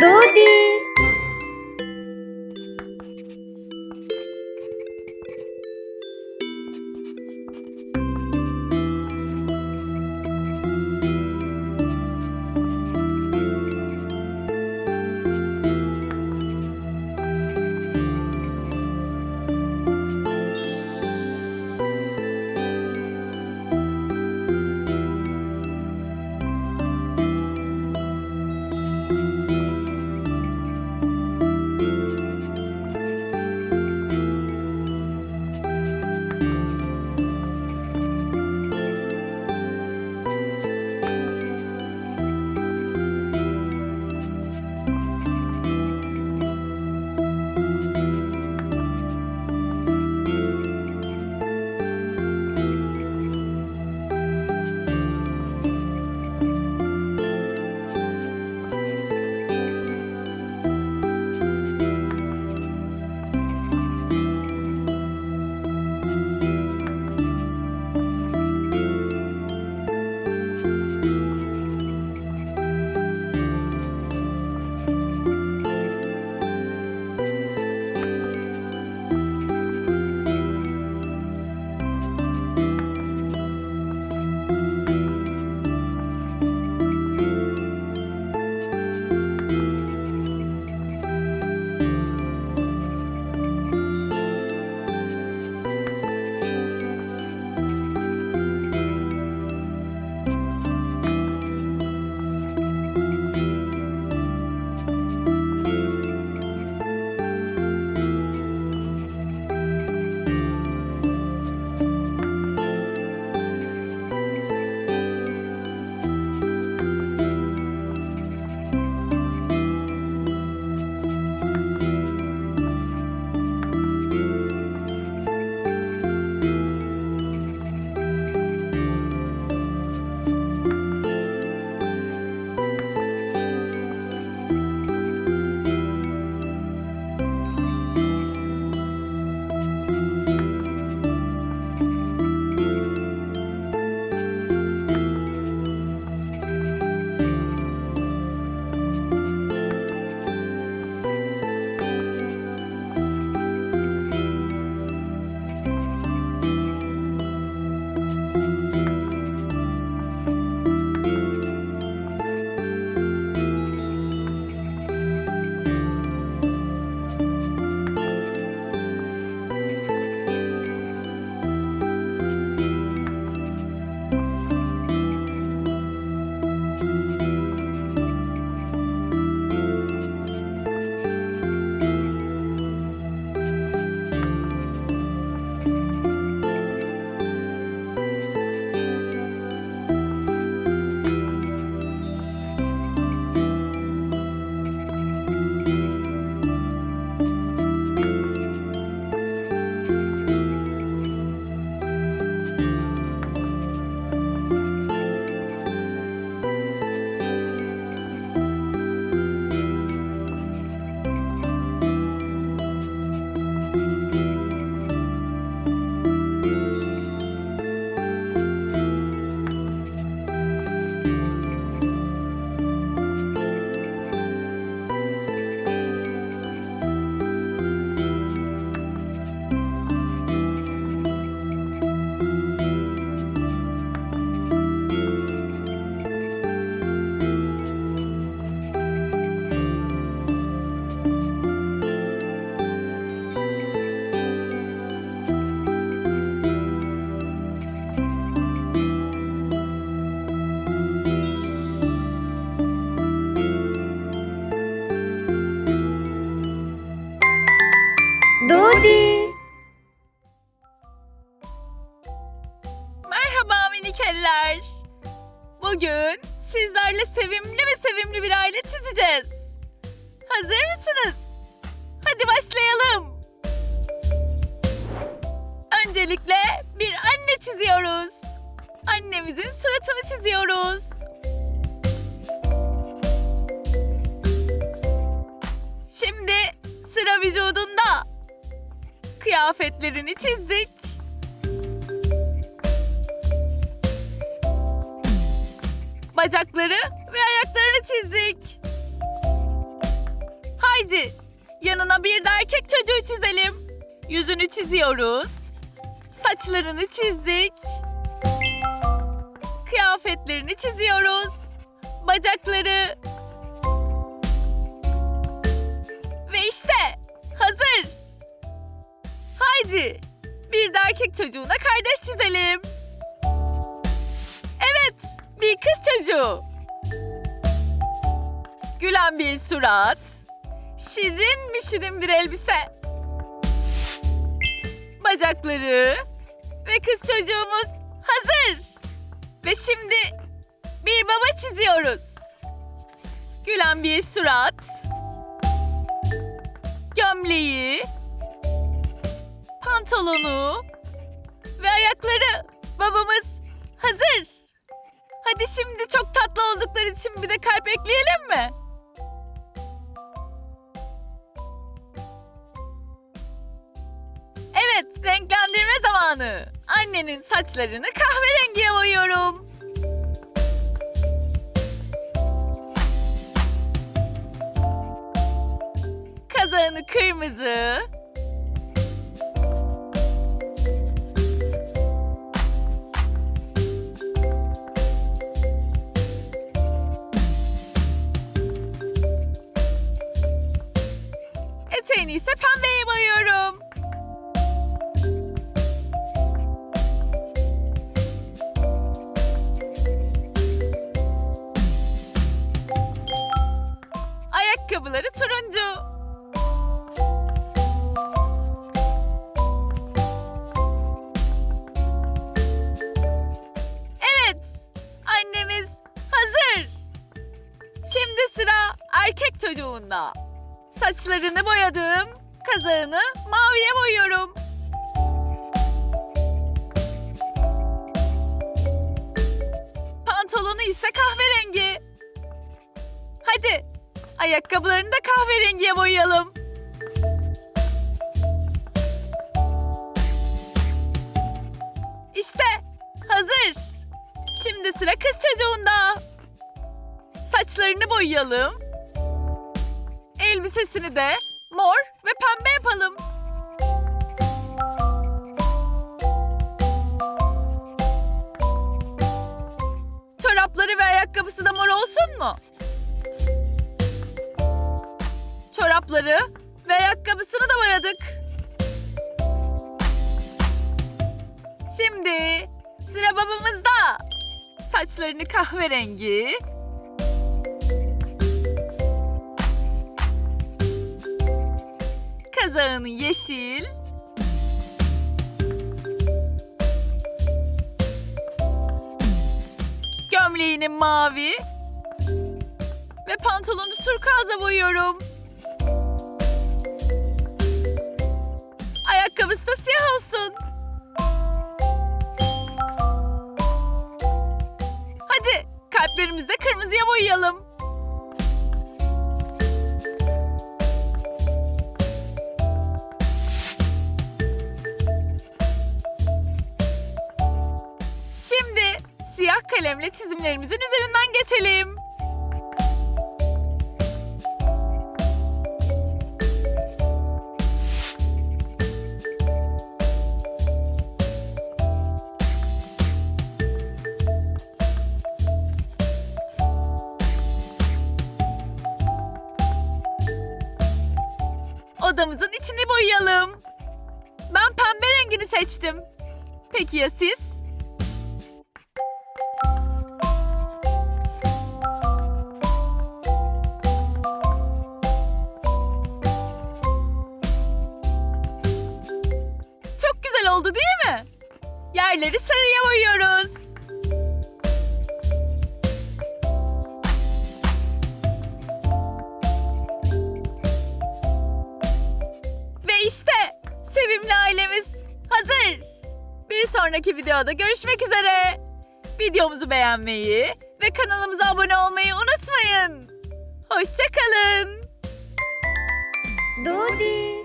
Dodi. Eller. Bugün sizlerle sevimli ve sevimli bir aile çizeceğiz. Hazır mısınız? Hadi başlayalım. Öncelikle bir anne çiziyoruz. Annemizin suratını çiziyoruz. Şimdi sıra vücudunda. Kıyafetlerini çizdik. Bacakları ve ayaklarını çizdik. Haydi yanına bir de erkek çocuğu çizelim. Yüzünü çiziyoruz. Saçlarını çizdik. Kıyafetlerini çiziyoruz. Bacakları. Ve işte hazır. Haydi bir de erkek çocuğuna kardeş çizelim. Bir kız çocuğu. Gülen bir surat. Şirin mi şirin bir elbise. Bacakları ve kız çocuğumuz hazır. Ve şimdi bir baba çiziyoruz. Gülen bir surat. Gömleği. Pantolonu. Ve ayakları. Babamız hazır. Hadi şimdi çok tatlı oldukları için bir de kalp ekleyelim mi? Evet, renklendirme zamanı. Annenin saçlarını kahverengiye boyuyorum. Kazağını kırmızı. Eteğini ise pembeye boyuyorum. Ayakkabıları turuncu. Annemiz hazır. Şimdi sıra erkek çocuğunda. Saçlarını boyadım, kazağını maviye boyuyorum. Pantolonu ise kahverengi. Hadi ayakkabılarını da kahverengiye boyayalım. İşte hazır. Şimdi sıra kız çocuğunda. Saçlarını boyayalım. Elbisesini de mor ve pembe yapalım. Çorapları ve ayakkabısı da mor olsun mu? Çorapları ve ayakkabısını da boyadık. Şimdi sıra babamızda. Saçlarını kahverengi, kazağını yeşil, gömleğini mavi ve pantolonu turkuazla boyuyorum. Ayakkabısı da siyah olsun. Hadi kalplerimizi de kırmızıya boyayalım. Siyah kalemle çizimlerimizin üzerinden geçelim. Odamızın içini boyayalım. Ben pembe rengini seçtim. Peki ya siz? İşte sevimli ailemiz hazır. Bir sonraki videoda görüşmek üzere. Videomuzu beğenmeyi ve kanalımıza abone olmayı unutmayın. Hoşçakalın. Dodi.